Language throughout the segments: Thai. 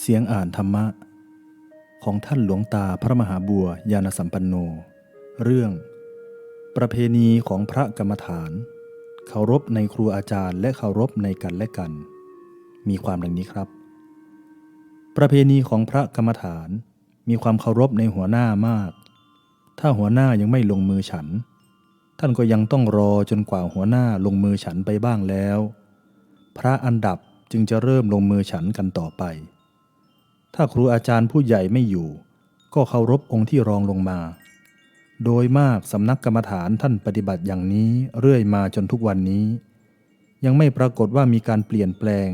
เสียงอ่านธรรมะ ของท่านหลวงตาพระมหาบัวยานสัมปันโน เรื่อง ประเพณีของพระกรรมฐาน เคารพในครูอาจารย์และเคารพในกันและกัน มีความดังนี้ครับ ประเพณีของพระกรรมฐานมีความเคารพในหัวหน้ามาก ถ้าหัวหน้ายังไม่ลงมือฉัน ท่านก็ยังต้องรอจนกว่าหัวหน้าลงมือฉันไปบ้างแล้ว พระอันดับจึงจะเริ่มลงมือฉันกันต่อไป ถ้าครูอาจารย์ผู้ใหญ่ไม่อยู่ ก็เคารพองค์ที่รองลงมา โดยมากสำนักกรรมฐานท่านปฏิบัติอย่างนี้เรื่อยมาจนทุกวันนี้ ยังไม่ปรากฏว่ามีการเปลี่ยนแปลง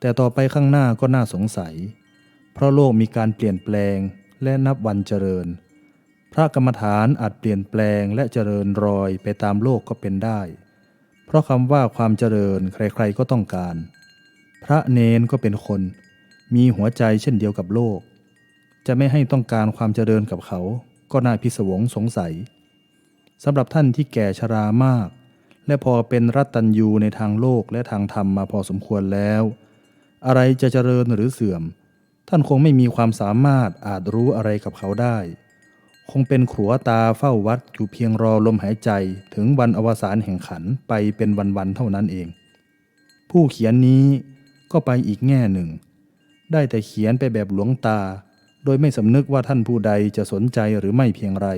แต่ต่อไปข้างหน้าก็น่าสงสัย เพราะโลกมีการเปลี่ยนแปลงและนับวันเจริญ พระกรรมฐานอาจเปลี่ยนแปลงและเจริญรอยไปตามโลกก็เป็นได้ เพราะคำว่าความเจริญใครๆก็ต้องการ พระเนนก็เป็นคน มีหัวใจเช่นเดียวกับโลก จะไม่ให้ต้องการความเจริญกับเขา ก็น่าพิศวงสงสัยสำหรับท่านที่แก่ชรามาก และพอเป็นรัตตัญยูในทางโลกและทางธรรมมาพอสมควรแล้ว อะไรจะเจริญหรือเสื่อม ท่านคงไม่มีความสามารถอาจรู้อะไรกับเขาได้ คงเป็นขัวตาเฝ้าวัดอยู่เพียงรอลมหายใจถึงวันอวสานแห่งขันไปเป็นวันๆเท่านั้นเอง ผู้เขียนนี้ก็ไปอีกแง่หนึ่ง ได้แต่เขียนไปแบบหลวงตา โดยไม่สำนึกว่าท่านผู้ใดจะสนใจหรือไม่เพียงไร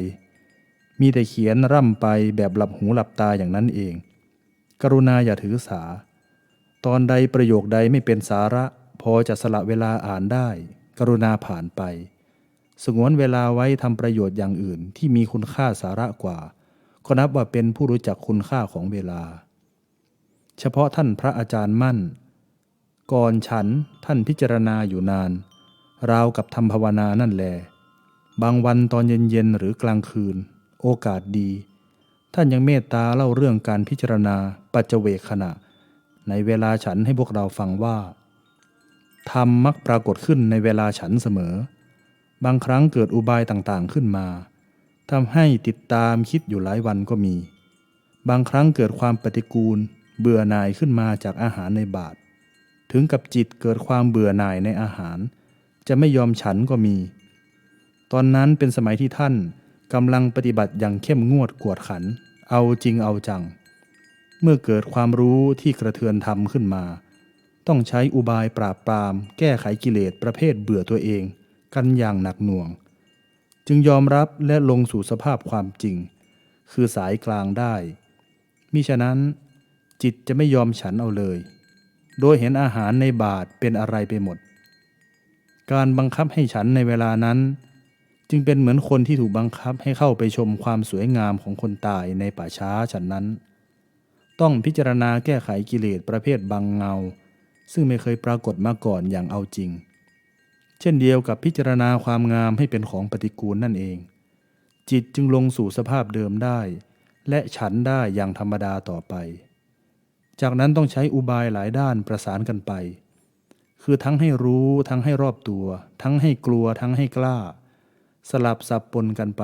มีแต่เขียนร่ำไปแบบหลับหูหลับตาอย่างนั้นเอง กรุณาอย่าถือสา ตอนใดประโยคใดไม่เป็นสาระ พอจะสละเวลาอ่านได้ กรุณาผ่านไป สงวนเวลาไว้ทำประโยชน์อย่างอื่นที่มีคุณค่าสาระกว่าก็นับว่าเป็นผู้รู้จักคุณค่าของเวลา เฉพาะท่านพระอาจารย์มั่น ก่อนฉันท่านพิจารณาอยู่นาน ราวกับทำภาวนานั่นแล บางวันตอนเย็นๆหรือกลางคืน โอกาสดี ท่านยังเมตตาเล่าเรื่องการพิจารณาปัจเจเวกขณะ ในเวลาฉันให้พวกเราฟังว่าธรรมมักปรากฏขึ้นในเวลาฉันเสมอ บางครั้งเกิดอุบายต่างๆขึ้นมาทำให้ติดตามคิดอยู่หลายวันก็มี บางครั้งเกิดความปฏิกูล เบื่อหน่ายขึ้นมาจากอาหารในบาตร ถึงกับจิตเกิดความเบื่อหน่ายในอาหาร จะไม่ยอมฉันก็มี ตอนนั้นเป็นสมัยที่ท่านกำลังปฏิบัติอย่างเข้มงวดกวดขัน เอาจริงเอาจัง เมื่อเกิดความรู้ที่กระเทือนธรรมขึ้นมา ต้องใช้อุบายปราบปราม แก้ไขกิเลสประเภทเบื่อตัวเอง กันอย่างหนักหน่วง จึงยอมรับและลงสู่สภาพความจริง คือสายกลางได้มิฉะนั้นจิตจะไม่ยอมฉันเอาเลย โดยเห็นอาหารในบาทเป็นอะไรไปหมด การบังคับให้ฉันในเวลานั้น จึงเป็นเหมือนคนที่ถูกบังคับให้เข้าไปชมความสวยงามของคนตายในป่าช้าฉันนั้น ต้องพิจารณาแก้ไขกิเลสประเภทบังเงา ซึ่งไม่เคยปรากฏมาก่อนอย่างเอาจริง เช่นเดียวกับพิจารณาความงามให้เป็นของปฏิกูลนั่นเอง จิตจึงลงสู่สภาพเดิมได้ และฉันได้อย่างธรรมดาต่อไป จากนั้นต้องใช้อุบายหลายด้านประสานกันไป คือทั้งให้รู้ทั้งให้รอบตัว ทั้งให้กลัวทั้งให้กล้า สลับสับปนกันไป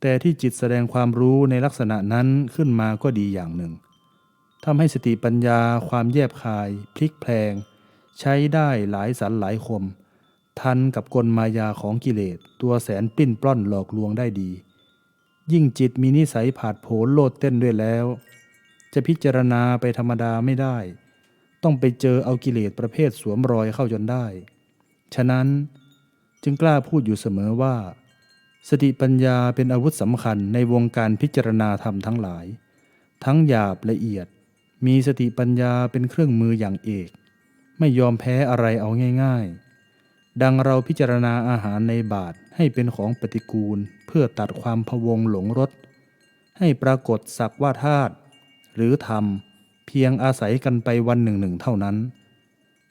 แต่ที่จิตแสดงความรู้ในลักษณะนั้นขึ้นมาก็ดีอย่างหนึ่งทำให้สติปัญญาความแยบคาย พลิกแพลง ใช้ได้หลายสันหลายคม ทันกับกลมายาของกิเลส ตัวแสนปิ้นปล้อนหลอกลวงได้ดี ยิ่งจิตมีนิสัยผาดโผนโลดเต้นด้วยแล้ว จะพิจารณาไปธรรมดาไม่ได้ ต้องไปเจอเอากิเลสประเภทสวมรอยเข้าจนได้ ฉะนั้นจึงกล้าพูดอยู่เสมอว่า สติปัญญาเป็นอาวุธสำคัญในวงการพิจารณาธรรมทั้งหลาย ทั้งหยาบละเอียด มีสติปัญญาเป็นเครื่องมืออย่างเอก ไม่ยอมแพ้อะไรเอาง่าย ๆ ดังเราพิจารณาอาหารในบาทให้เป็นของปฏิกูล เพื่อตัดความพวงหลงรสให้ปรากฏสักว่าธาตุ หรือธรรม เพียงอาศัยกันไปวันหนึ่งหนึ่งเท่านั้น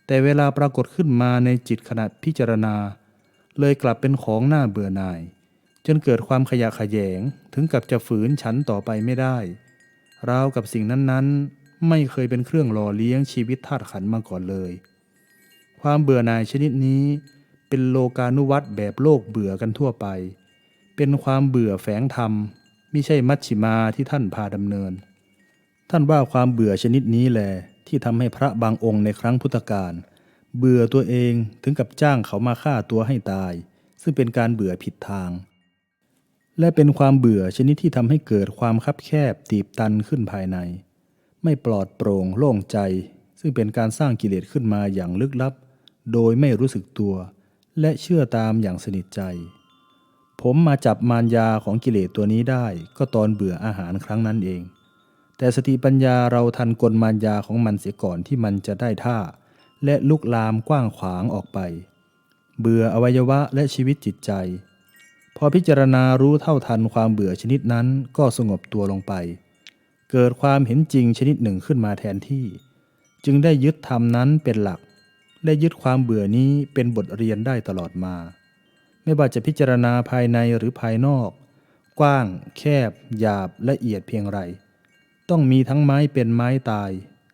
แต่เวลาปรากฏขึ้นมาในจิตขณะพิจารณา เลยกลับเป็นของหน้าเบื่อหน่าย จนเกิดความขยะขยงถึงกับจะฝืนฉันต่อไปไม่ได้ราวกับสิ่งนั้นๆ ไม่เคยเป็นเครื่องหล่อเลี้ยงชีวิตธาตุขันมาก่อนเลย ความเบื่อหน่ายชนิดนี้ เป็นโลกานุวัตแบบโลกเบื่อกันทั่วไป เป็นความเบื่อแฝงธรรม ไม่ใช่มัชชิมาที่ท่านพาดำเนิน ท่านว่าความเบื่อชนิดนี้แหละที่ทำให้พระบางองค์ในครั้งพุทธกาลเบื่อตัวเองถึงกับจ้างเขามาฆ่าตัวให้ตาย ซึ่งเป็นการเบื่อผิดทาง และเป็นความเบื่อชนิดที่ทำให้เกิดความคับแคบตีบตันขึ้นภายใน ไม่ปลอดโปร่งโล่งใจ ซึ่งเป็นการสร้างกิเลสขึ้นมาอย่างลึกลับ โดยไม่รู้สึกตัว และเชื่อตามอย่างสนิทใจ ผมมาจับมารยาของกิเลสตัวนี้ได้ก็ตอนเบื่ออาหารครั้งนั้นเอง แต่สติปัญญาเราทันกลมารยาของมันเสียก่อนที่มันจะได้ท่า และลุกลามกว้างขวางออกไป เบื่ออวัยวะและชีวิตจิตใจ พอพิจารณารู้เท่าทันความเบื่อชนิดนั้นก็สงบตัวลงไป เกิดความเห็นจริงชนิดหนึ่งขึ้นมาแทนที่ จึงได้ยึดธรรมนั้นเป็นหลัก และยึดความเบื่อนี้เป็นบทเรียนได้ตลอดมา ไม่ว่าจะพิจารณาภายในหรือภายนอก กว้าง แคบ หยาบละเอียดเพียงไร ต้องมีทั้งไม้เป็นไม้ตาย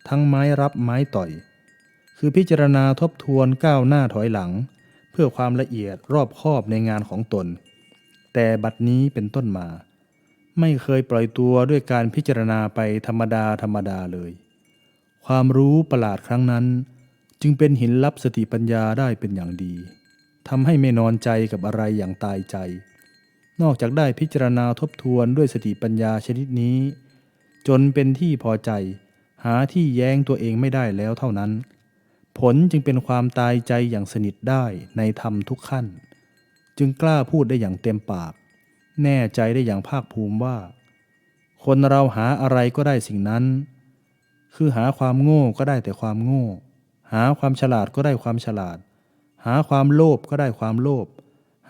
ทั้งไม้รับไม้ต่อย คือพิจารณาทบทวนก้าวหน้าถอยหลัง เพื่อความละเอียดรอบคอบในงานของตน แต่บัดนี้เป็นต้นมา ไม่เคยปล่อยตัวด้วยการพิจารณาไปธรรมดาธรรมดาเลย ความรู้ประหลาดครั้งนั้น จึงเป็นหินลับสติปัญญาได้เป็นอย่างดีทำให้ไม่นอนใจกับอะไรอย่างตายใจ นอกจากได้พิจารณาทบทวนด้วยสติปัญญาชนิดนี้ จนเป็นที่พอใจ หาที่แย้งตัวเองไม่ได้แล้วเท่านั้น ผลจึงเป็นความตายใจอย่างสนิทได้ในธรรมทุกขั้น จึงกล้าพูดได้อย่างเต็มปาก แน่ใจได้อย่างภาคภูมิว่า คนเราหาอะไรก็ได้สิ่งนั้น คือหาความโง่ก็ได้แต่ความโง่ หาความฉลาดก็ได้ความฉลาด หาความโลภก็ได้ความโลภ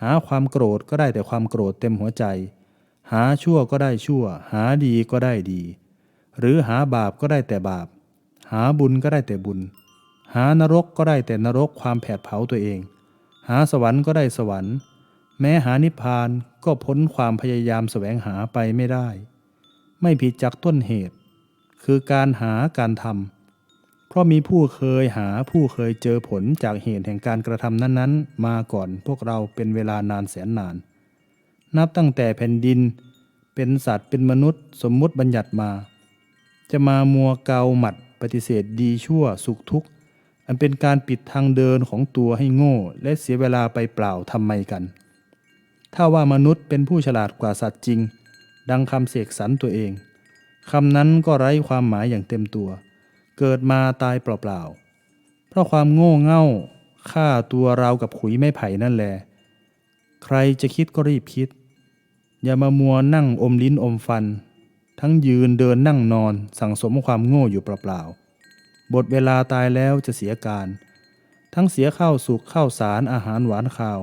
หาความโกรธก็ได้แต่ความโกรธเต็มหัวใจ หาชั่วก็ได้ชั่ว หาดีก็ได้ดี หรือหาบาปก็ได้แต่บาป หาบุญก็ได้แต่บุญ หานรกก็ได้แต่นรกความแผดเผาตัวเอง หาสวรรค์ก็ได้สวรรค์ แม้หานิพพานก็พ้นความพยายามแสวงหาไปไม่ได้ ไม่ผิดจากต้นเหตุ คือการหาการทำเพราะมีผู้เคยหาผู้เคยเจอผลจากเหตุแห่งการกระทำนั้นๆ มาก่อนพวกเราเป็นเวลานานแสนนาน นับตั้งแต่แผ่นดิน เป็นสัตว์เป็นมนุษย์สมมุติบัญญัติมา จะมามัวเกาหมัดปฏิเสธดีชั่วสุขทุกข์ อันเป็นการปิดทางเดินของตัวให้โง่ และเสียเวลาไปเปล่าทำไมกัน ถ้าว่ามนุษย์เป็นผู้ฉลาดกว่าสัตว์จริง ดังคำเสกสรรตัวเองคำนั้นก็ไร้ความหมายอย่างเต็มตัว เกิดมาตายเปล่าๆ เพราะความโง่เง่าฆ่าตัวเรากับขุยไม้ไผ่นั่นแหละใครจะคิดก็รีบคิด อย่ามามัวนั่งอมลิ้นอมฟัน ทั้งยืนเดินนั่งนอนสั่งสมความโง่อยู่เปล่าๆบทเวลาตายแล้วจะเสียการ ทั้งเสียข้าวสุกข้าวสารอาหารหวานข้าว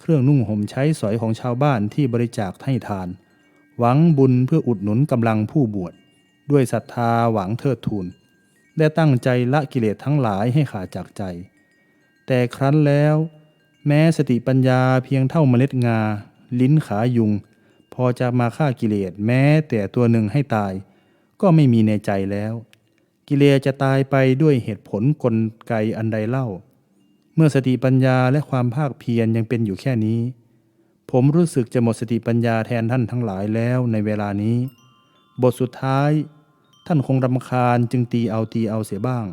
เครื่องนุ่งห่มใช้สอยของชาวบ้านที่บริจาคให้ทาน หวังบุญเพื่ออุดหนุนกำลังผู้บวช ด้วยศรัทธาหวังเทิดทูนได้ตั้งใจละกิเลสทั้งหลายให้ขาดจากใจ แต่ครั้นแล้ว แม้สติปัญญาเพียงเท่าเมล็ดงา ลิ้นขายุง พอจะมาฆ่ากิเลสแม้แต่ตัวหนึ่งให้ตาย ก็ไม่มีในใจแล้ว กิเลสจะตายไปด้วยเหตุผลกลไกอันใดเล่า เมื่อสติปัญญาและความภาคเพียรยังเป็นอยู่แค่นี้ ผมรู้สึกจะหมดสติปัญญาแทนท่านทั้งหลายแล้วในเวลานี้ บทสุดท้าย ท่านคงรำคาญจึงตีเอาตีเอาเสียบ้าง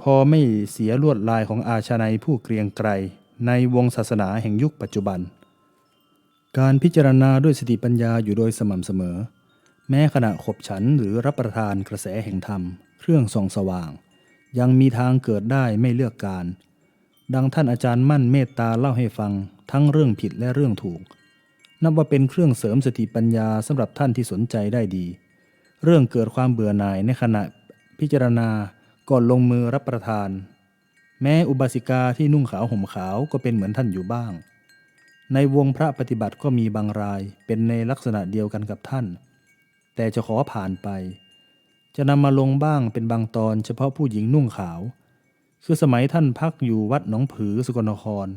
พอไม่เสียลวดลายของอาชนัยผู้เกรียงไกรในวงศาสนาแห่งยุคปัจจุบัน การพิจารณาด้วยสติปัญญาอยู่โดยสม่ำเสมอ แม้ขณะขบฉันหรือรับประทานกระแสแห่งธรรม เครื่องส่องสว่าง ยังมีทางเกิดได้ไม่เลือกการ ดังท่านอาจารย์มั่นเมตตาเล่าให้ฟังทั้งเรื่องผิดและเรื่องถูก นับว่าเป็นเครื่องเสริมสติปัญญาสำหรับท่านที่สนใจได้ดี เรื่องเกิดความเบื่อหน่ายในขณะพิจารณาก่อนลงมือรับประทาน แม้อุบาสิกาที่นุ่งขาวห่มขาวก็เป็นเหมือนท่านอยู่บ้าง ในวงพระปฏิบัติก็มีบางรายเป็นในลักษณะเดียวกันกับท่าน แต่จะขอผ่านไป จะนำมาลงบ้างเป็นบางตอนเฉพาะผู้หญิงนุ่งขาว คือสมัยท่านพักอยู่วัดหนองผือสกลนคร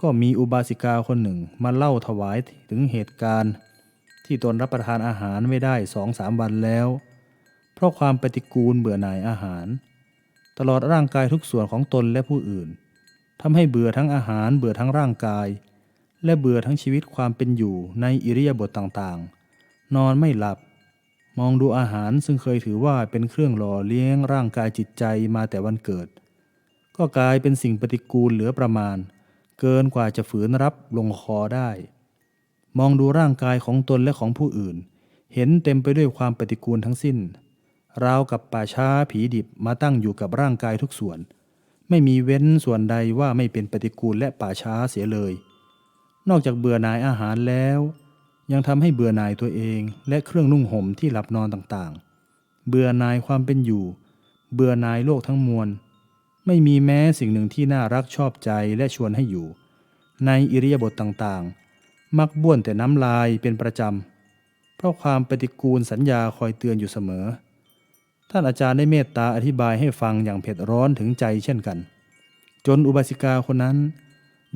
ก็มีอุบาสิกาคนหนึ่งมาเล่าถวายถึงเหตุการณ์ ที่ตนรับประทานอาหารไม่ได้สองสามวันแล้ว เพราะความปฏิกูลเบื่อหน่ายอาหาร ตลอดร่างกายทุกส่วนของตนและผู้อื่นทำให้เบื่อทั้งอาหารเบื่อทั้งร่างกาย และเบื่อทั้งชีวิตความเป็นอยู่ในอิริยาบถต่างๆ นอนไม่หลับ มองดูอาหารซึ่งเคยถือว่าเป็นเครื่องหล่อเลี้ยงร่างกายจิตใจมาแต่วันเกิด ก็กลายเป็นสิ่งปฏิกูลเหลือประมาณ เกินกว่าจะฝืนรับลงคอได้ มองดูร่างกายของตนและของผู้อื่น เห็นเต็มไปด้วยความปฏิกูลทั้งสิ้นราวกับป่าช้าผีดิบมาตั้งอยู่กับร่างกายทุกส่วน ไม่มีเว้นส่วนใดว่าไม่เป็นปฏิกูลและป่าช้าเสียเลย นอกจากเบื่อหน่ายอาหารแล้ว ยังทำให้เบื่อหน่ายตัวเองและเครื่องนุ่งห่มที่หลับนอนต่างๆ เบื่อหน่ายความเป็นอยู่ เบื่อหน่ายโลกทั้งมวล ไม่มีแม้สิ่งหนึ่งที่น่ารักชอบใจและชวนให้อยู่ ในอิริยาบถต่างๆ มักบ้วนแต่น้ำลายเป็นประจำ เพราะความปฏิกูลสัญญาคอยเตือนอยู่เสมอ ท่านอาจารย์ได้เมตตาอธิบายให้ฟังอย่างเผ็ดร้อนถึงใจเช่นกัน จนอุบาสิกาคนนั้น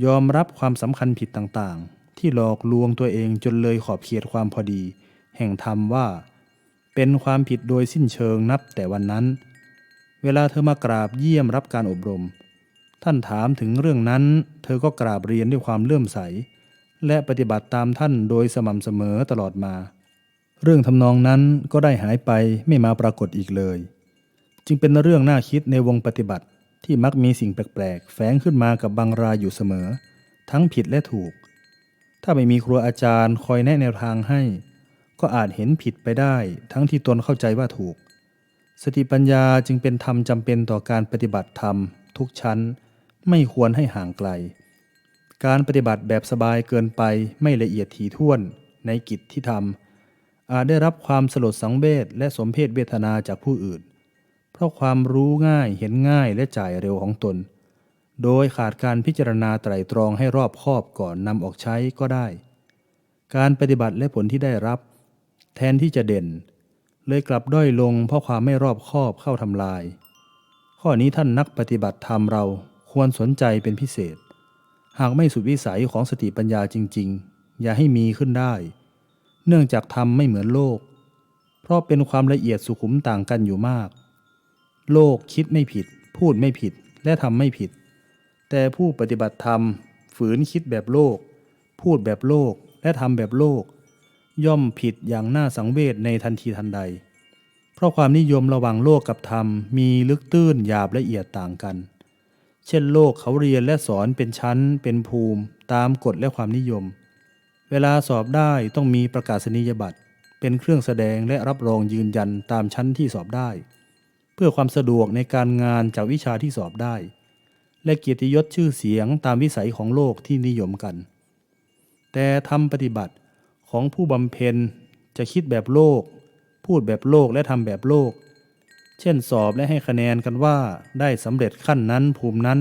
ยอมรับความสำคัญผิดต่างๆ ที่หลอกลวงตัวเองจนเลยขอบเขตความพอดี แห่งธรรมว่า เป็นความผิดโดยสิ้นเชิงนับแต่วันนั้น เวลาเธอมากราบเยี่ยมรับการอบรม ท่านถามถึงเรื่องนั้น เธอก็กราบเรียนด้วยความเลื่อมใส และปฏิบัติตามท่านโดยสม่ำเสมอตลอดมา เรื่องทำนองนั้นก็ได้หายไปไม่มาปรากฏอีกเลย จึงเป็นเรื่องน่าคิดในวงปฏิบัติ ที่มักมีสิ่งแปลกๆ แฝงขึ้นมากับบางรายอยู่เสมอ ทั้งผิดและถูก ถ้าไม่มีครูอาจารย์คอยแนะแนวทางให้ ก็อาจเห็นผิดไปได้ ทั้งที่ตนเข้าใจว่าถูก สติปัญญาจึงเป็นธรรมจำเป็นต่อการปฏิบัติธรรม ทุกชั้น ไม่ควรให้ห่างไกล การปฏิบัติแบบสบายเกินไปไม่ละเอียดถี่ถ้วนในกิจที่ทำอาจได้รับความสลดสังเวชและสมเพศเวทนาจากผู้อื่น เพราะความรู้ง่ายเห็นง่ายและจ่ายเร็วของตน โดยขาดการพิจารณาไตรตรองให้รอบคอบก่อนนำออกใช้ก็ได้ การปฏิบัติและผลที่ได้รับ แทนที่จะเด่น เลยกลับด้อยลงเพราะความไม่รอบคอบเข้าทำลาย ข้อนี้ท่านนักปฏิบัติธรรมเราควรสนใจเป็นพิเศษ หากไม่สุดวิสัยของสติปัญญาจริง ๆ อย่าให้มีขึ้นได้ เนื่องจากธรรมไม่เหมือนโลก เพราะเป็นความละเอียดสุขุมต่างกันอยู่มาก โลกคิดไม่ผิด พูดไม่ผิดและทำไม่ผิด แต่ผู้ปฏิบัติธรรม ฝืนคิดแบบโลก พูดแบบโลกและทำแบบโลก ย่อมผิดอย่างน่าสังเวชในทันทีทันใด เพราะความนิยมระหว่างโลกกับธรรมมีลึกตื้นหยาบละเอียดต่างกัน เช่นโลกเขาเรียนและสอนเป็นชั้น เป็นภูมิ ตามกฎและความนิยม เวลาสอบได้ต้องมีประกาศนียบัตรเป็นเครื่องแสดงและรับรองยืนยันตามชั้นที่สอบได้ เพื่อความสะดวกในการงานจากวิชาที่สอบได้ และเกียรติยศชื่อเสียงตามวิสัยของโลกที่นิยมกัน แต่ทำปฏิบัติของผู้บำเพ็ญจะคิดแบบโลก พูดแบบโลกและทำแบบโลก เช่นสอบและให้คะแนนกันว่าได้สำเร็จขั้นนั้นภูมินั้น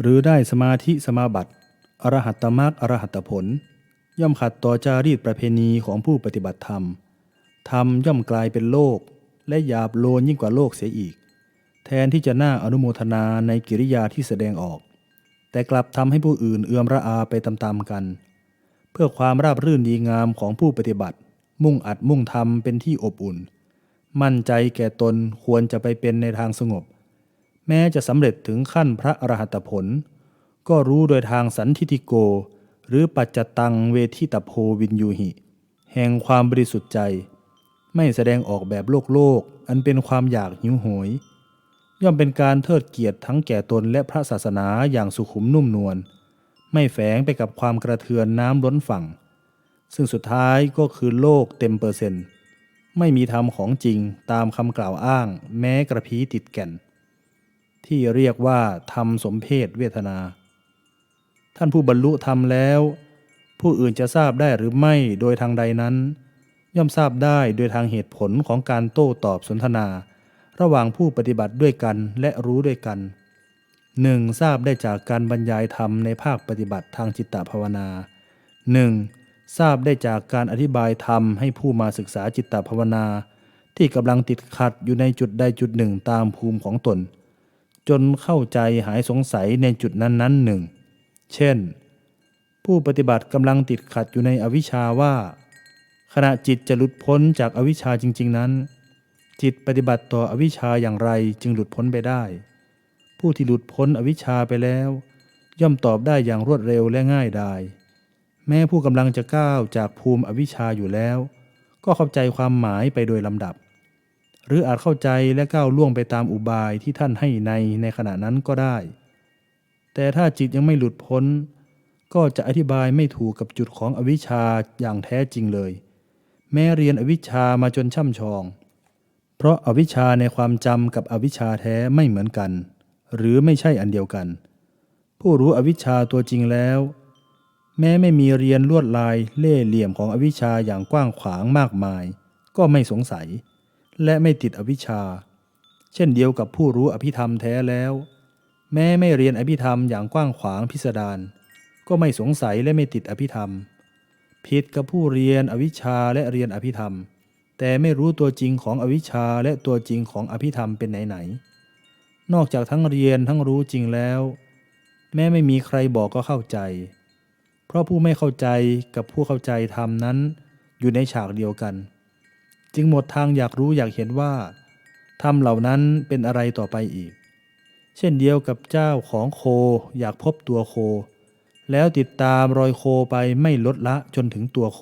หรือได้สมาธิสมาบัติอรหัตตมรรคอรหัตตผล ย่อมขัดต่อจารีตประเพณีของผู้ปฏิบัติธรรม ธรรมย่อมกลายเป็นโลก และหยาบโลนยิ่งกว่าโลกเสียอีก แทนที่จะน่าอนุโมทนาในกิริยาที่แสดงออก แต่กลับทำให้ผู้อื่นเอือมระอาไปตามๆกัน เพื่อความราบรื่นดีงามของผู้ปฏิบัติ มุ่งอัดมุ่งทำเป็นที่อบอุ่น มั่นใจแก่ตนควรจะไปเป็นในทางสงบ แม้จะสำเร็จถึงขั้นพระอรหัตผล ก็รู้โดยทางสันทิติโก หรือปัจจตังเวทิตโพวินยูหิ แห่งความบริสุทธิ์ใจ ไม่แสดงออกแบบโลกโลก อันเป็นความอยากหิวโหย ย่อมเป็นการเทิดเกียรติทั้งแก่ตนและพระศาสนาอย่างสุขุมนุ่มนวลไม่แฝงไปกับความกระเทือนน้ำล้นฝั่ง ซึ่งสุดท้ายก็คือโลกเต็มเปอร์เซนต์ไม่มีธรรมของจริงตามคำกล่าวอ้างแม้กระพีติดแก่น ที่เรียกว่าธรรมสมเพศเวทนา ท่านผู้บรรลุธรรมแล้ว ผู้อื่นจะทราบได้หรือไม่โดยทางใดนั้น ย่อมทราบได้โดยทางเหตุผลของการโต้ตอบสนทนา ระหว่างผู้ปฏิบัติด้วยกันและรู้ด้วยกันหนึ่งทราบได้จากการบรรยายธรรมในภาคปฏิบัติทางจิตตภาวนาหนึ่งทราบได้จากการอธิบายธรรมให้ผู้มาศึกษาจิตตภาวนา ที่กำลังติดขัดอยู่ในจุดใดจุดหนึ่งตามภูมิของตน จนเข้าใจหายสงสัยในจุดนั้นๆหนึ่ง เช่น ผู้ปฏิบัติกำลังติดขัดอยู่ในอวิชชาว่า ขณะจิตจะหลุดพ้นจากอวิชชาจริง ๆ นั้น จิตปฏิบัติต่ออวิชชาอย่างไรจึงหลุดพ้นไปได้ ผู้ที่หลุดพ้นอวิชชาไปแล้ว ย่อมตอบได้อย่างรวดเร็วและง่ายดายแม้ผู้กำลังจะก้าวจากภูมิอวิชชาอยู่แล้ว ก็เข้าใจความหมายไปโดยลำดับ หรืออาจเข้าใจและก้าวล่วงไปตามอุบายที่ท่านให้ในในขณะนั้นก็ได้ แต่ถ้าจิตยังไม่หลุดพ้น ก็จะอธิบายไม่ถูกกับจุดของอวิชชาอย่างแท้จริงเลย แม้เรียนอวิชชามาจนช่ำชอง เพราะอาวิชชาในความจำกับอวิชชาแท้ไม่เหมือนกัน หรือไม่ใช่อันเดียวกัน ผู้รู้อวิชชาตัวจริงแล้ว แม้ไม่มีเรียนลวดลายเล่ห์เหลี่ยมของอวิชชาอย่างกว้างขวางมากมาย ก็ไม่สงสัย และไม่ติดอวิชชา เช่นเดียวกับผู้รู้อภิธรรมแท้แล้ว แม้ไม่เรียนอภิธรรมอย่างกว้างขวางพิสดารก็ไม่สงสัยและไม่ติดอภิธรรม ผิดกับผู้เรียนอวิชชาและเรียนอภิธรรม แต่ไม่รู้ตัวจริงของอวิชชาและตัวจริงของอภิธรรมเป็นไหนๆนอกจากทั้งเรียนทั้งรู้จริงแล้ว แม้ไม่มีใครบอกก็เข้าใจ เพราะผู้ไม่เข้าใจกับผู้เข้าใจธรรมนั้น อยู่ในฉากเดียวกัน จึงหมดทางอยากรู้อยากเห็นว่าธรรมเหล่านั้นเป็นอะไรต่อไปอีก เช่นเดียวกับเจ้าของโคอยากพบตัวโค แล้วติดตามรอยโคไปไม่ลดละจนถึงตัวโค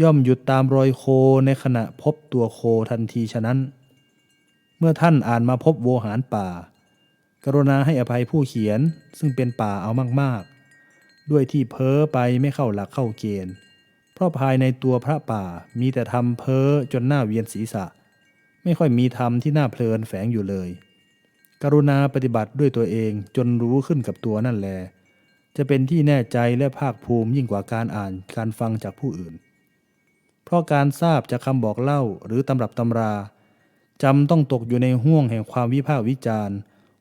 ย่อมหยุดตามรอยโคในขณะพบตัวโคทันทีฉะนั้น เมื่อท่านอ่านมาพบโวหารป่า กรุณาให้อภัยผู้เขียนซึ่งเป็นป่าเอามากๆ ด้วยที่เพ้อไปไม่เข้าหลักเข้าเกณฑ์ เพราะภายในตัวพระป่ามีแต่ทำเพ้อจนหน้าเวียนศีรษะ ไม่ค่อยมีธรรมที่น่าเพลินแฝงอยู่เลย กรุณาปฏิบัติด้วยตัวเองจนรู้ขึ้นกับตัวนั่นแหละ จะเป็นที่แน่ใจและภาคภูมิยิ่งกว่าการอ่านการฟังจากผู้อื่น เพราะการทราบจากคำบอกเล่าหรือตำรับตำราจำต้องตกอยู่ในห่วงแห่งความวิพากษ์วิจารณ์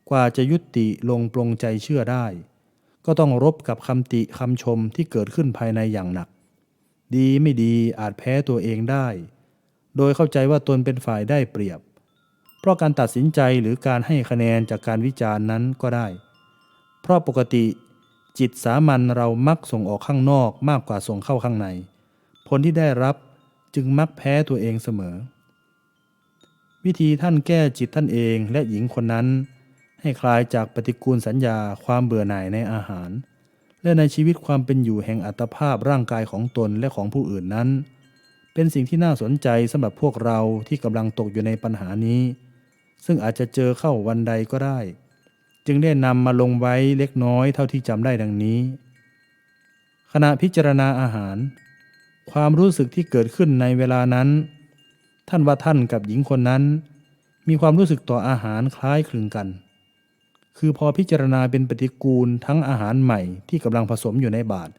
กว่าจะยุติลงปรงใจเชื่อได้ ก็ต้องรบกับคำติคำชมที่เกิดขึ้นภายในอย่างหนัก ดีไม่ดีอาจแพ้ตัวเองได้ โดยเข้าใจว่าตนเป็นฝ่ายได้เปรียบ เพราะการตัดสินใจหรือการให้คะแนนจากการวิจารณ์นั้นก็ได้ เพราะปกติ จิตสามัญเรามักส่งออกข้างนอกมากกว่าส่งเข้าข้างใน ผลที่ได้รับจึงมักแพ้ตัวเองเสมอ วิธีท่านแก้จิตท่านเองและหญิงคนนั้น ให้คลายจากปฏิกูลสัญญาความเบื่อหน่ายในอาหาร และในชีวิตความเป็นอยู่แห่งอัตภาพร่างกายของตนและของผู้อื่นนั้น เป็นสิ่งที่น่าสนใจสำหรับพวกเราที่กำลังตกอยู่ในปัญหานี้ ซึ่งอาจจะเจอเข้าวันใดก็ได้ จึงได้นำมาลงไว้เล็กน้อยเท่าที่จำได้ดังนี้ ขณะพิจารณาอาหาร ความรู้สึกที่เกิดขึ้นในเวลานั้น ท่านว่าท่านกับหญิงคนนั้น มีความรู้สึกต่ออาหารคล้ายคลึงกัน คือพอพิจารณาเป็นปฏิกูลทั้งอาหารใหม่ที่กำลังผสมอยู่ในบาตร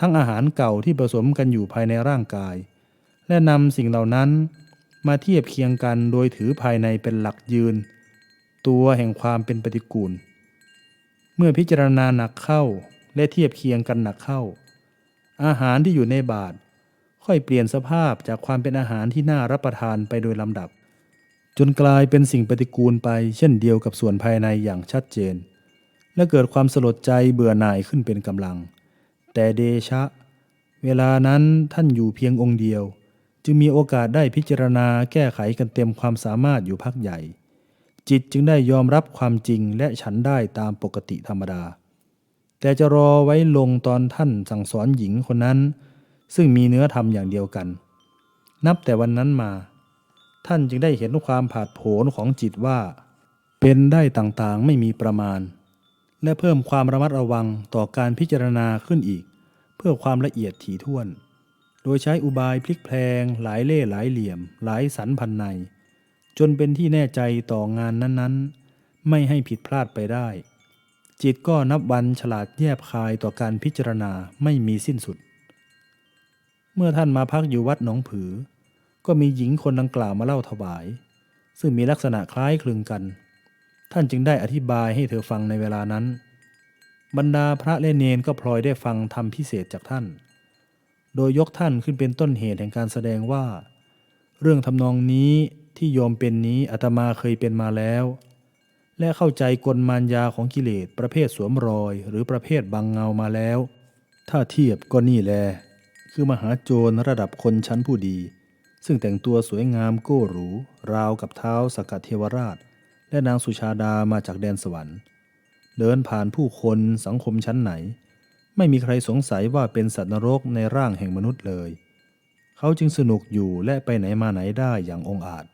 ทั้งอาหารเก่าที่ผสมกันอยู่ภายในร่างกาย และนำสิ่งเหล่านั้นมาเทียบเคียงกันโดยถือภายในเป็นหลักยืน ตัวแห่งความเป็นปฏิกูล เมื่อพิจารณาหนักเข้าและเทียบเคียงกันหนักเข้า อาหารที่อยู่ในบาตรค่อยเปลี่ยนสภาพจากความเป็นอาหารที่น่ารับประทานไปโดยลำดับ จนกลายเป็นสิ่งปฏิกูลไปเช่นเดียวกับส่วนภายในอย่างชัดเจน และเกิดความสลดใจเบื่อหน่ายขึ้นเป็นกำลัง แต่เดชะ เวลานั้นท่านอยู่เพียงองค์เดียว จึงมีโอกาสได้พิจารณาแก้ไขกันเต็มความสามารถอยู่พักใหญ่ จิตจึงได้ยอมรับความจริงและฉันได้ตามปกติธรรมดา แต่จะรอไว้ลงตอนท่านสั่งสอนหญิงคนนั้น ซึ่งมีเนื้อธรรมอย่างเดียวกัน นับแต่วันนั้นมา ท่านจึงได้เห็นความผาดโผนของจิตว่า เป็นได้ต่างๆไม่มีประมาณ และเพิ่มความระมัดระวังต่อการพิจารณาขึ้นอีก เพื่อความละเอียดถี่ถ้วน โดยใช้อุบายพลิกแพลงหลายเล่ห์หลายเหลี่ยม หลายสันพันใน จนเป็นที่แน่ใจต่องานนั้นๆ ไม่ให้ผิดพลาดไปได้ จิตก็นับวันฉลาดแยบคายต่อการพิจารณาไม่มีสิ้นสุด เมื่อท่านมาพักอยู่วัดหนองผือ ก็มีหญิงคนดังกล่าวมาเล่าถวาย ซึ่งมีลักษณะคล้ายคลึงกัน ท่านจึงได้อธิบายให้เธอฟังในเวลานั้น บรรดาพระและเนนก็พลอยได้ฟังธรรมพิเศษจากท่าน โดยยกท่านขึ้นเป็นต้นเหตุแห่งการแสดงว่า เรื่องทำนองนี้ ที่โยมเป็นนี้อาตมาเคยเป็นมาแล้ว และเข้าใจกลมารยาของกิเลสประเภทสวมรอย หรือประเภทบังเงามาแล้ว ถ้าเทียบก็นี่แล คือมหาโจรระดับคนชั้นผู้ดี ซึ่งแต่งตัวสวยงามโก้หรู ราวกับเท้าสกัดเทวราช และนางสุชาดามาจากแดนสวรรค์ เดินผ่านผู้คนสังคมชั้นไหน ไม่มีใครสงสัยว่าเป็นสัตว์นรกในร่างแห่งมนุษย์เลยเขาจึงสนุกอยู่และไปไหนมาไหนได้อย่างองอาจ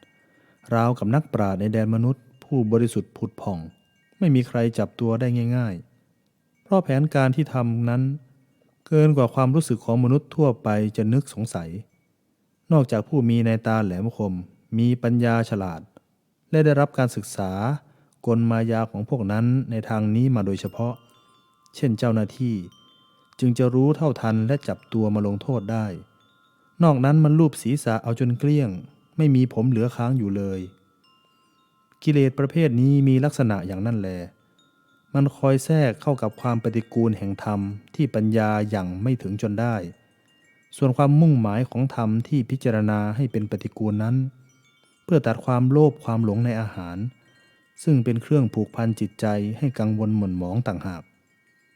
ราวกับนักปราชญ์ในแดนมนุษย์ ผู้บริสุทธิ์ผุดผ่อง ไม่มีใครจับตัวได้ง่าย ๆ เพราะแผนการที่ทำนั้น เกินกว่าความรู้สึกของมนุษย์ทั่วไปจะนึกสงสัย นอกจากผู้มีในตาแหลมคม มีปัญญาฉลาด และได้รับการศึกษากลมายาของพวกนั้นในทางนี้มาโดยเฉพาะ เช่นเจ้าหน้าที่ จึงจะรู้เท่าทันและจับตัวมาลงโทษได้ นอกนั้นมันลูบศีรษะเอาจนเกลี้ยง ไม่มีผมเหลือค้างอยู่เลย กิเลสประเภทนี้มีลักษณะอย่างนั้นแล มันคอยแทรกเข้ากับความปฏิกูลแห่งธรรมที่ปัญญาอย่างไม่ถึงจนได้ ส่วนความมุ่งหมายของธรรมที่พิจารณาให้เป็นปฏิกูลนั้น เพื่อตัดความโลภความหลงในอาหาร ซึ่งเป็นเครื่องผูกพันจิตใจให้กังวลหม่นหมองต่างหาก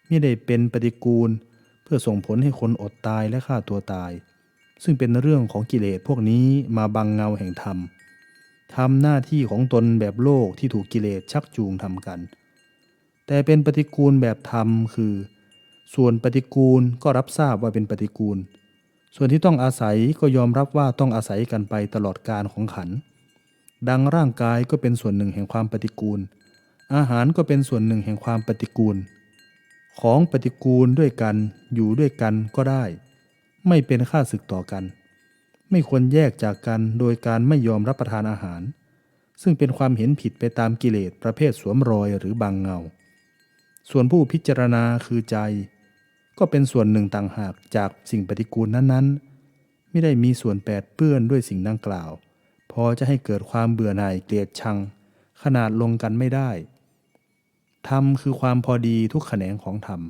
ไม่ได้เป็นปฏิกูล เพื่อส่งผลให้คนอดตายและฆ่าตัวตาย ซึ่งเป็นเรื่องของกิเลสพวกนี้มาบังเงาแห่งธรรมทำหน้าที่ของตนแบบโลกที่ถูกกิเลสชักจูงทำกัน แต่เป็นปฏิกูลแบบธรรมคือ ส่วนปฏิกูลก็รับทราบว่าเป็นปฏิกูล ส่วนที่ต้องอาศัยก็ยอมรับว่าต้องอาศัยกันไปตลอดกาลของขัน ดังร่างกายก็เป็นส่วนหนึ่งแห่งความปฏิกูล อาหารก็เป็นส่วนหนึ่งแห่งความปฏิกูล ของปฏิกูลด้วยกันอยู่ด้วยกันก็ได้ ไม่เป็นค่าศึกต่อกัน ไม่ควรแยกจากกันโดยการไม่ยอมรับประทานอาหาร ซึ่งเป็นความเห็นผิดไปตามกิเลสประเภทสวมรอยหรือบังเงา ส่วนผู้พิจารณาคือใจ ก็เป็นส่วนหนึ่งต่างหากจากสิ่งปฏิกูลนั้นๆ ไม่ได้มีส่วนแปดเปื้อนด้วยสิ่งดังกล่าว พอจะให้เกิดความเบื่อหน่ายเกลียดชัง ขนาดลงกันไม่ได้ธรรมคือความพอดีทุกแขนงของธรรม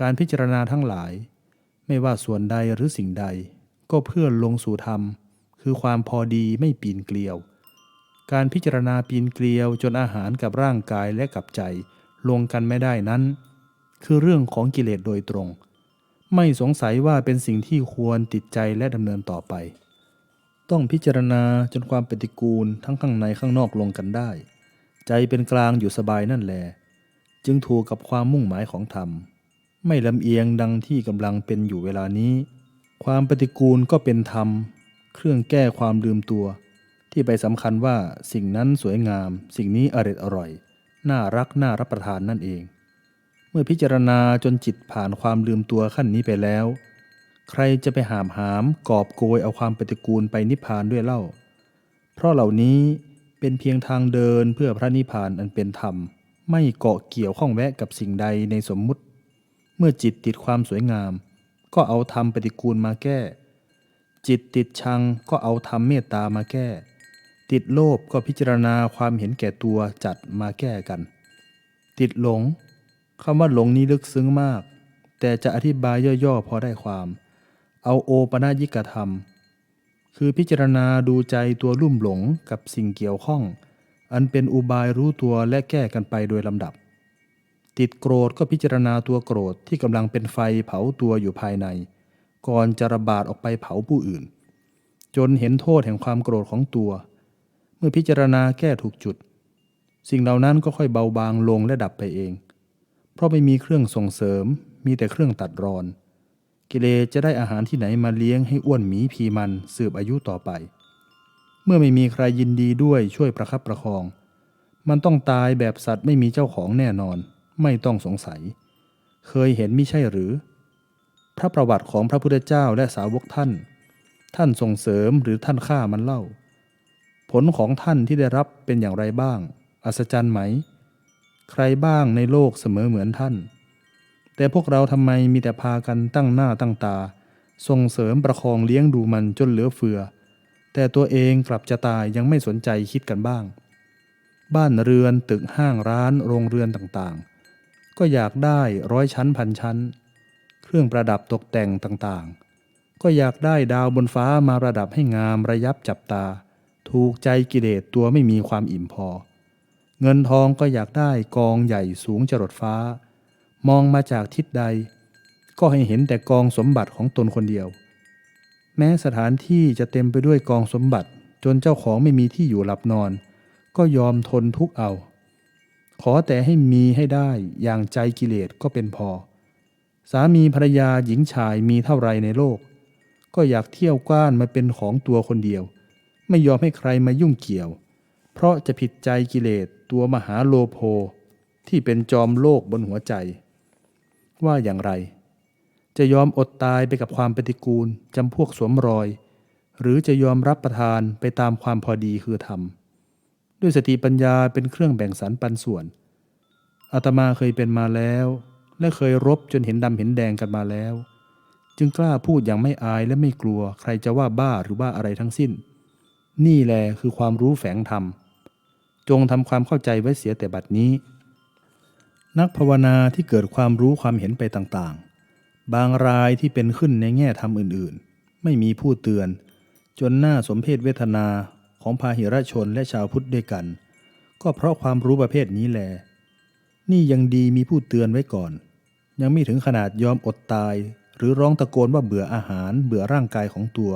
การพิจารณาทั้งหลาย ไม่ว่าส่วนใดหรือสิ่งใด ก็เพื่อลงสู่ธรรม คือความพอดีไม่ปีนเกลียว การพิจารณาปีนเกลียวจนอาหารกับร่างกายและกับใจ ลงกันไม่ได้นั้น คือเรื่องของกิเลสโดยตรง ไม่สงสัยว่าเป็นสิ่งที่ควรติดใจและดำเนินต่อไป ต้องพิจารณาจนความปฏิกูลทั้งข้างในข้างนอกลงกันได้ ใจเป็นกลางอยู่สบายนั่นแหละจึงถูกกับความมุ่งหมายของธรรม ไม่ลำเอียงดังที่กำลังเป็นอยู่เวลานี้ ความปฏิกูลก็เป็นธรรม เครื่องแก้ความลืมตัว ที่ไปสำคัญว่าสิ่งนั้นสวยงาม สิ่งนี้อร็ดอร่อย น่ารักน่ารับประทานนั่นเอง เมื่อพิจารณาจนจิตผ่านความลืมตัวขั้นนี้ไปแล้ว ใครจะไปหามหามกอบโกยเอาความปฏิกูลไปนิพพานด้วยเล่า เพราะเหล่านี้เป็นเพียงทางเดินเพื่อพระนิพพานอันเป็นธรรม ไม่เกาะเกี่ยวข้องแวะกับสิ่งใดในสมมุติ เมื่อจิตติดความสวยงาม ก็เอาธรรมปฏิกูลมาแก้ จิตติดชังก็เอาธรรมเมตตามาแก้ ติดโลภก็พิจารณาความเห็นแก่ตัวจัดมาแก้กัน ติดหลงคำว่าหลงนี้ลึกซึ้งมาก แต่จะอธิบายย่อๆพอได้ความ เอาโอปนายิกธรรม คือพิจารณาดูใจตัวลุ่มหลงกับสิ่งเกี่ยวข้อง อันเป็นอุบายรู้ตัวและแก้กันไปโดยลำดับ ติดโกรธก็พิจารณาตัวโกรธที่กำลังเป็นไฟเผาตัวอยู่ภายใน ก่อนจะระบาดออกไปเผาผู้อื่น จนเห็นโทษแห่งความโกรธของตัว เมื่อพิจารณาแก้ถูกจุด สิ่งเหล่านั้นก็ค่อยเบาบางลงและดับไปเอง เพราะไม่มีเครื่องส่งเสริม มีแต่เครื่องตัดรอน กิเลสจะได้อาหารที่ไหนมาเลี้ยงให้อ้วนหมีพีมันสืบอายุต่อไป เมื่อไม่มีใครยินดีด้วยช่วยประคับประคอง มันต้องตายแบบสัตว์ไม่มีเจ้าของแน่นอน ไม่ต้องสงสัย เคยเห็นมิใช่หรือ พระประวัติของพระพุทธเจ้าและสาวกท่าน ท่านส่งเสริมหรือท่านฆ่ามันเล่า ผลของท่านที่ได้รับเป็นอย่างไรบ้าง อัศจรรย์ไหม ใครบ้างในโลกเสมอเหมือนท่าน แต่พวกเราทำไมมีแต่พากันตั้งหน้าตั้งตา ส่งเสริมประคองเลี้ยงดูมันจนเหลือเฟือ แต่ตัวเองกลับจะตายยังไม่สนใจคิดกันบ้างบ้านเรือนตึกห้างร้านโรงเรือนต่าง ก็อยากได้ร้อยชั้นพันชั้น เครื่องประดับตกแต่งต่างๆ ก็อยากได้ดาวบนฟ้ามาประดับให้งามระยับจับตา ถูกใจกิเลสตัวไม่มีความอิ่มพอ เงินทองก็อยากได้กองใหญ่สูงจรดฟ้า มองมาจากทิศใด ก็ให้เห็นแต่กองสมบัติของตนคนเดียว แม้สถานที่จะเต็มไปด้วยกองสมบัติ จนเจ้าของไม่มีที่อยู่หลับนอน ก็ยอมทนทุกข์เอา ขอแต่ให้มีให้ได้อย่างใจกิเลสก็เป็นพอ สามีภรรยาหญิงชายมีเท่าไรในโลก ก็อยากเที่ยวกว้านมาเป็นของตัวคนเดียว ไม่ยอมให้ใครมายุ่งเกี่ยว เพราะจะผิดใจกิเลสตัวมหาโลโภที่เป็นจอมโลกบนหัวใจ ว่าอย่างไร จะยอมอดตายไปกับความปฏิกูลจำพวกสวมรอย หรือจะยอมรับประทานไปตามความพอดีคือธรรม ด้วยสติปัญญาเป็นเครื่องแบ่งสรรปันส่วนอาตมาเคยเป็นมาแล้ว และเคยรบจนเห็นดำเห็นแดงกันมาแล้ว จึงกล้าพูดอย่างไม่อายและไม่กลัวใครจะว่าบ้าหรือว่าอะไรทั้งสิ้น นี่แหละคือความรู้แฝงธรรมจงทำความเข้าใจไว้เสียแต่บัดนี้ นักภาวนาที่เกิดความรู้ความเห็นไปต่างๆ บางรายที่เป็นขึ้นในแง่ธรรมอื่นๆ ไม่มีผู้เตือน จนหน้าสมเพศเวทนา ของพาหิรชนและชาวพุทธด้วยกัน ก็เพราะความรู้ประเภทนี้แหลนี่ยังดีมีผู้เตือนไว้ก่อน ยังไม่ถึงขนาดยอมอดตาย หรือร้องตะโกนว่าเบื่ออาหาร เบื่อร่างกายของตัว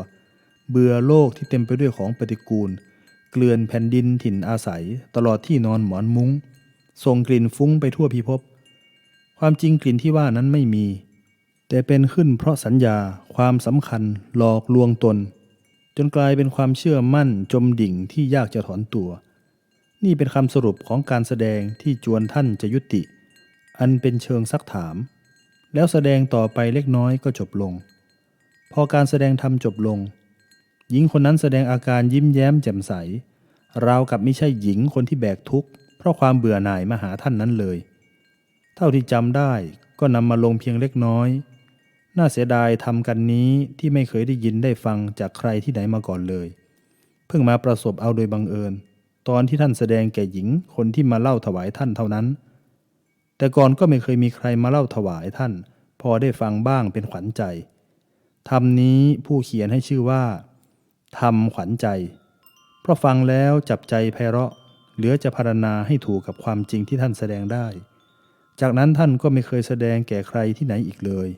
เบื่อโลกที่เต็มไปด้วยของปฏิกูล เกลื่อนแผ่นดินถิ่นอาศัย ตลอดที่นอนหมอนมุง้งส่งกลิ่นฟุ้งไปทั่วพิภพความจริงกลิ่นที่ว่านั้นไม่มี แต่เป็นขึ้นเพราะสัญญาความสำคัญหลอกลวงตน จนกลายเป็นความเชื่อมั่นจมดิ่งที่ยากจะถอนตัว นี่เป็นคำสรุปของการแสดงที่จวนท่านจะยุติ อันเป็นเชิงซักถาม แล้วแสดงต่อไปเล็กน้อยก็จบลง พอการแสดงธรรมจบลง หญิงคนนั้นแสดงอาการยิ้มแย้มแจ่มใส ราวกับไม่ใช่หญิงคนที่แบกทุกข์ เพราะความเบื่อหน่ายมาหาท่านนั้นเลย เท่าที่จำได้ก็นำมาลงเพียงเล็กน้อย น่าเสียดายทำกันนี้ที่ไม่เคยได้ยินได้ฟังจากใครที่ไหนมาก่อนเลย เพิ่งมาประสบเอาโดยบังเอิญ ตอนที่ท่านแสดงแก่หญิงคนที่มาเล่าถวายท่านเท่านั้น แต่ก่อนก็ไม่เคยมีใครมาเล่าถวายท่าน พอได้ฟังบ้างเป็นขวัญใจธรรมนี้ผู้เขียนให้ชื่อว่าธรรมขวัญใจ เพราะฟังแล้วจับใจไพเราะ เหลือจะพารณาให้ถูกกับความจริงที่ท่านแสดงได้ จากนั้นท่านก็ไม่เคยแสดงแก่ใครที่ไหนอีกเลย